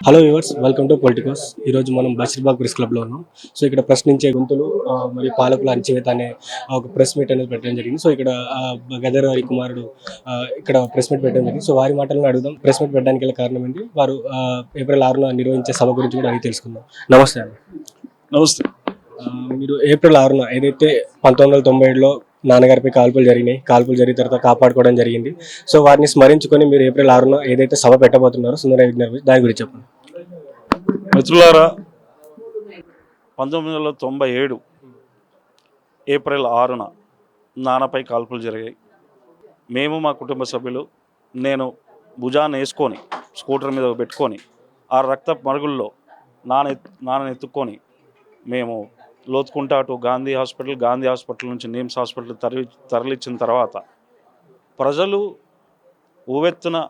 Hello viewers welcome to politicos ఈ రోజు మనం బషీర్బాగ్ ప్రెస్ క్లబ్లో ఉన్నాం. సో ఇక్కడ ప్రశ్నించే గొంతులు ఆ, మరి పాలకుల అంచివేత అనే ఒక ప్రెస్ మీట్ అనేది పెట్టడం జరిగింది. సో ఇక్కడ గదర్ వారి కుమారుడు ఇక్కడ ప్రెస్ మీట్ పెట్టడం జరిగింది. సో వారి మాటలను అడుగుదాం. ప్రెస్ మీట్ పెట్టడానికి గల కారణం ఏంటి? వారు ఏప్రిల్ ఆరున నిర్వహించే సభ గురించి కూడా అడిగి తెలుసుకుందాం. నమస్తే అండి. నమస్తే. మీరు ఏప్రిల్ ఆరున ఏదైతే పంతొమ్మిది వందల తొంభై ఏడులో నాన్నగారిపై కాల్పులు జరిగినాయి కాల్పులు జరిగిన తర్వాత కాపాడుకోవడం జరిగింది. సో వారిని స్మరించుకొని మీరు ఏప్రిల్ ఆరున ఏదైతే సభ పెట్టబోతున్నారో సుందర విజ్ఞాన దాని గురించి చెప్పండి. మిత్రులారా పంతొమ్మిది వందల తొంభై ఏడు ఏప్రిల్ ఆరున నాన్నపై కాల్పులు జరిగాయి. మేము మా కుటుంబ సభ్యులు నేను భుజాన్ని వేసుకొని స్కూటర్ మీద పెట్టుకొని ఆ రక్త మరుగుల్లో నాన్న నాన్నని ఎత్తుక్కొని మేము లోతుకుంటా అటు గాంధీ హాస్పిటల్ గాంధీ హాస్పిటల్ నుంచి నిమ్స్ హాస్పిటల్ తరలి తరలిచ్చిన తర్వాత ప్రజలు ఊవెత్తున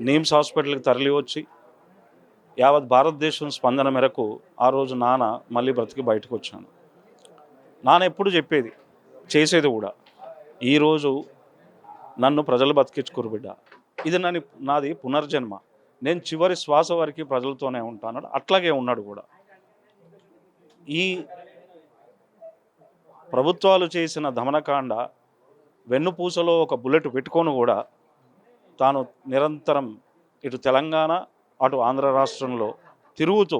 నిమ్స్ హాస్పిటల్కి తరలి వచ్చి యావత్ భారతదేశం స్పందన మేరకు ఆ రోజు నాన్న మళ్ళీ బ్రతికి బయటకు వచ్చాను నాన్న ఎప్పుడు చెప్పేది? చేసేది కూడా. ఈరోజు నన్ను ప్రజలు బతికించుకోరు బిడ్డ. ఇది నన్ను నాది పునర్జన్మ. నేను చివరి శ్వాస వరకు ప్రజలతోనే ఉంటాను. అట్లాగే ఉన్నాడు కూడా. ఈ ప్రభుత్వాలు చేసిన దమనకాండ వెన్నుపూసలో ఒక బుల్లెట్ పెట్టుకొని కూడా తాను నిరంతరం ఇటు తెలంగాణ అటు ఆంధ్ర రాష్ట్రంలో తిరుగుతూ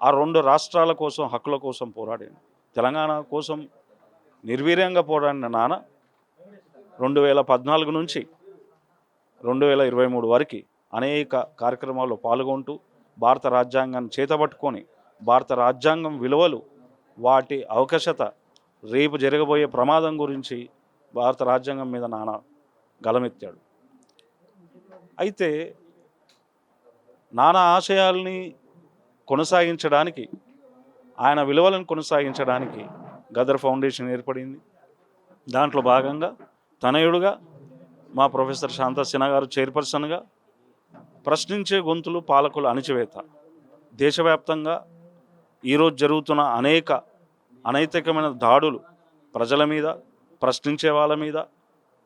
ఆ రెండు రాష్ట్రాల కోసం హక్కుల కోసం పోరాడాను తెలంగాణ కోసం నిర్వీర్యంగా పోరాడిన నాన్న రెండు వేల పద్నాలుగు నుంచి రెండు వేల ఇరవై మూడు వరకు అనేక కార్యక్రమాల్లో పాల్గొంటూ భారత రాజ్యాంగాన్ని చేతబట్టుకొని భారత రాజ్యాంగం విలువలు వాటి అవకాశత రేపు జరగబోయే ప్రమాదం గురించి భారత రాజ్యాంగం మీద నాన్న గలమెత్తాడు అయితే నానా ఆశయాల్ని కొనసాగించడానికి ఆయన విలువలను కొనసాగించడానికి గదర్ ఫౌండేషన్ ఏర్పడింది. దాంట్లో భాగంగా తనయుడుగా మా ప్రొఫెసర్ శాంత సిన్హా గారు చైర్పర్సన్గా ప్రశ్నించే గొంతులు పాలకుల అణిచివేత. దేశవ్యాప్తంగా ఈరోజు జరుగుతున్న అనేక అనైతికమైన దాడులు ప్రజల మీద ప్రశ్నించే వాళ్ళ మీద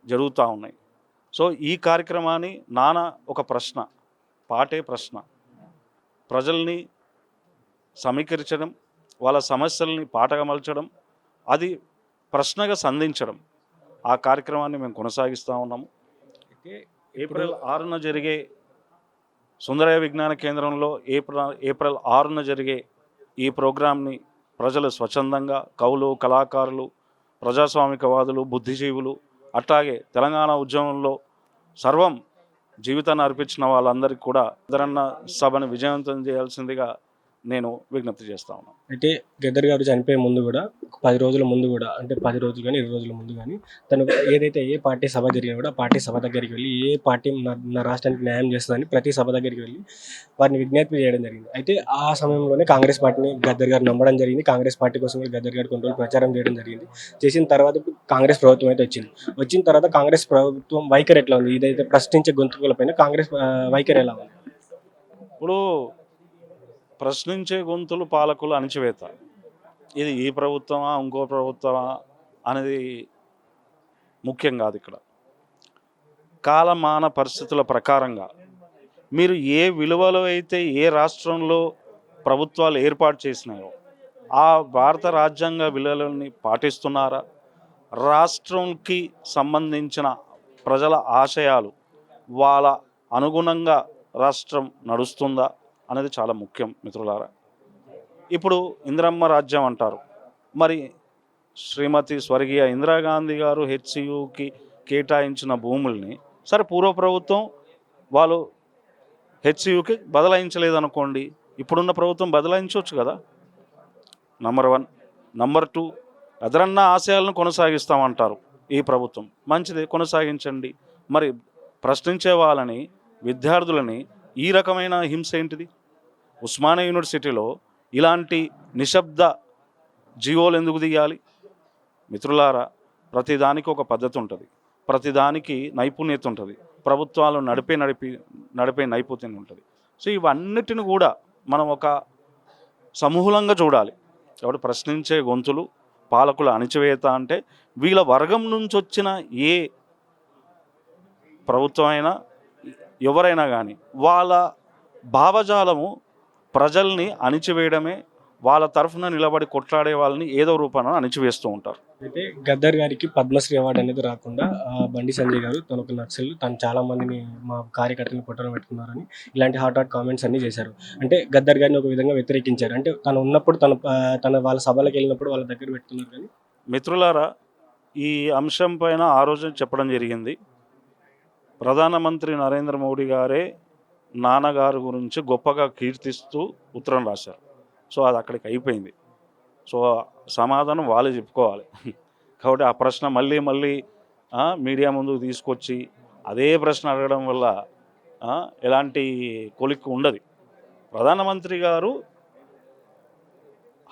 జరుగుతూ ఉన్నాయి. సో ఈ కార్యక్రమాన్ని నానా ఒక ప్రశ్న. పాటే ప్రశ్న. ప్రజల్ని సమీకరించడం వాళ్ళ సమస్యల్ని పాటగా మలచడం అది ప్రశ్నగా సంధించడం. ఆ కార్యక్రమాన్ని మేము కొనసాగిస్తూ ఉన్నాము. ఏప్రిల్ ఆరున జరిగే సుందరయ్య విజ్ఞాన కేంద్రంలో ఏప్రిల్ ఏప్రిల్ ఆరున జరిగే ఈ ప్రోగ్రాంని ప్రజలు స్వచ్ఛందంగా కవులు కళాకారులు ప్రజాస్వామికవాదులు బుద్ధిజీవులు అట్లాగే తెలంగాణ ఉద్యమంలో సర్వం జీవితాన్ని అర్పించిన వాళ్ళందరికీ కూడా ఇతరన్న సభను విజయవంతం చేయాల్సిందిగా నేను విజ్ఞప్తి చేస్తా ఉన్నాను. అయితే గద్దర్ గారు చనిపోయే ముందు కూడా పది రోజుల ముందు కూడా అంటే పది రోజులు కానీ ఇరవై రోజుల ముందు కానీ తను ఏదైతే ఏ పార్టీ సభ జరిగినా కూడా పార్టీ సభ దగ్గరికి వెళ్ళి ఏ పార్టీ నా రాష్ట్రానికి న్యాయం చేస్తుందని ప్రతి సభ దగ్గరికి వెళ్ళి వారిని విజ్ఞప్తి చేయడం జరిగింది. అయితే ఆ సమయంలోనే కాంగ్రెస్ పార్టీని గద్దర్ గారు నమ్మడం జరిగింది. కాంగ్రెస్ పార్టీ కోసం కూడా గద్దర్ గారు కొన్ని ప్రచారం చేయడం జరిగింది. చేసిన తర్వాత కాంగ్రెస్ ప్రభుత్వం అయితే వచ్చింది. వచ్చిన తర్వాత కాంగ్రెస్ ప్రభుత్వం వైఖరి ఎట్లా ఉంది? ఇదైతే ప్రశ్నించే గొంతుకులపైన కాంగ్రెస్ వైఖరి ఎలా ఉంది? ఇప్పుడు ప్రశ్నించే గొంతులు పాలకులు అణిచివేత. ఇది ఈ ప్రభుత్వమా ఇంకో ప్రభుత్వమా అనేది ముఖ్యం కాదు ఇక్కడ. కాలమాన పరిస్థితుల ప్రకారంగా మీరు ఏ విలువలో అయితే ఏ రాష్ట్రంలో ప్రభుత్వాలు ఏర్పాటు చేసినాయో ఆ భారత రాజ్యాంగ విలువలని పాటిస్తున్నారా? రాష్ట్రంకి సంబంధించిన ప్రజల ఆశయాలు వాళ్ళ అనుగుణంగా రాష్ట్రం నడుస్తుందా? అనేది చాలా ముఖ్యం మిత్రులారా. ఇప్పుడు ఇందిరమ్మ రాజ్యం అంటారు. మరి శ్రీమతి స్వర్గీయ ఇందిరాగాంధీ గారు హెచ్సియుకి కేటాయించిన భూముల్ని సరే పూర్వ ప్రభుత్వం వాళ్ళు హెచ్సియుకి బదలాయించలేదనుకోండి ఇప్పుడున్న ప్రభుత్వం బదలాయించవచ్చు కదా. నంబర్ వన్ నంబర్ టూ ఎదరన్న ఆశయాలను కొనసాగిస్తామంటారు ఈ ప్రభుత్వం. మంచిది కొనసాగించండి. మరి ప్రశ్నించే వాళ్ళని విద్యార్థులని ఈ రకమైన హింస ఏంటిది? ఉస్మానియా యూనివర్సిటీలో ఇలాంటి నిశ్శబ్ద జీవోలు ఎందుకు దిగాలి మిత్రులారా ప్రతిదానికి ఒక పద్ధతి ఉంటుంది. ప్రతిదానికి నైపుణ్యత ఉంటుంది. ప్రభుత్వాలు నడిపే నడిపి నడిపే నైపుణ్యం ఉంటుంది. సో ఇవన్నిటిని కూడా మనం ఒక సమూలంగా చూడాలి. కాబట్టి ప్రశ్నించే గొంతులు పాలకుల అణిచివేత అంటే వీళ్ళ వర్గం నుంచి వచ్చిన ఏ ప్రభుత్వమైనా ఎవరైనా కానీ వాళ్ళ భావజాలము ప్రజల్ని అణిచివేయడమే వాళ్ళ తరఫున నిలబడి కొట్లాడే వాళ్ళని ఏదో రూపాన అణిచివేస్తూ ఉంటారు. అయితే గద్దర్ గారికి పద్మశ్రీ అవార్డు అనేది రాకుండా బండి సంజయ్ గారు తన ఒక నక్సల్ తను చాలా మందిని మా కార్యకర్తలను పొట్టన పెట్టుకున్నారని ఇలాంటి హాట్ హాట్ కామెంట్స్ అన్ని చేశారు. అంటే గద్దర్ గారిని ఒక విధంగా వ్యతిరేకించారు. అంటే తను ఉన్నప్పుడు తన తన వాళ్ళ సభలకు వెళ్ళినప్పుడు వాళ్ళ దగ్గర పెట్టుకున్నారు కానీ? మిత్రులారా ఈ అంశం పైన ఆ రోజు చెప్పడం జరిగింది. ప్రధానమంత్రి నరేంద్ర మోడీ గారే నాన్నగారు గురించి గొప్పగా కీర్తిస్తూ ఉత్తరం రాశారు. సో అది అక్కడికి అయిపోయింది. సో సమాధానం వాళ్ళే చెప్పుకోవాలి. కాబట్టి ఆ ప్రశ్న మళ్ళీ మళ్ళీ మీడియా ముందుకు తీసుకొచ్చి అదే ప్రశ్న అడగడం వల్ల ఎలాంటి కొలిక్కు ఉండదు. ప్రధానమంత్రి గారు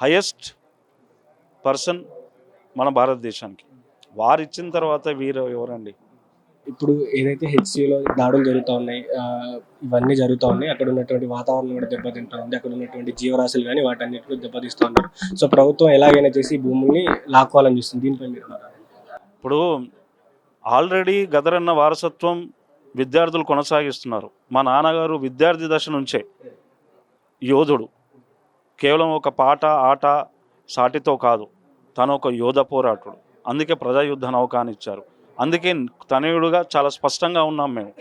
హయెస్ట్ పర్సన్ మన భారతదేశానికి. వారిచ్చిన తర్వాత వీరు ఎవరండి? ఇప్పుడు ఏదైతే హెచ్సిలో దాడులు జరుగుతూ ఉన్నాయి ఇవన్నీ జరుగుతూ ఉన్నాయి అక్కడ ఉన్నటువంటి వాతావరణం కూడా దెబ్బతింటూ ఉంది అక్కడ ఉన్నటువంటి జీవరాశులు కానీ వాటన్నిటి దెబ్బతీస్తూ ఉన్నారు. సో ప్రభుత్వం ఎలాగైనా చేసి భూముల్ని లాక్కోవాలని చూస్తుంది. దీనిపై మీరు ఇప్పుడు ఆల్రెడీ గదరన్న వారసత్వం విద్యార్థులు కొనసాగిస్తున్నారు. మా నాన్నగారు విద్యార్థి దశ నుంచే యోధుడు. కేవలం ఒక పాట ఆట సాటితో కాదు తను ఒక యోధ పోరాటుడు. అందుకే ప్రజాయుద్ధ నౌకాన్ని ఇచ్చారు. అందుకే తనయుడుగా చాలా స్పష్టంగా ఉన్నాం మేము.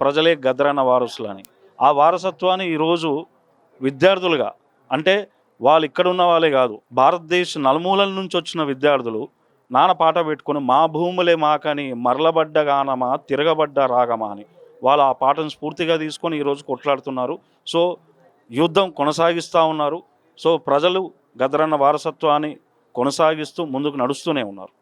ప్రజలే గద్రన వారసులని. ఆ వారసత్వాన్ని ఈరోజు విద్యార్థులుగా అంటే వాళ్ళు ఇక్కడ ఉన్న వాళ్ళే కాదు భారతదేశ నలుమూలల నుంచి వచ్చిన విద్యార్థులు నాన్న పాట పెట్టుకొని మా భూములే మాకని మరలబడ్డ గానమా తిరగబడ్డ రాగమా అని వాళ్ళు ఆ పాటను స్ఫూర్తిగా తీసుకొని ఈరోజు కొట్లాడుతున్నారు. సో యుద్ధం కొనసాగిస్తూ ఉన్నారు. సో ప్రజలు గదరన్న వారసత్వాన్ని కొనసాగిస్తూ ముందుకు నడుస్తూనే ఉన్నారు.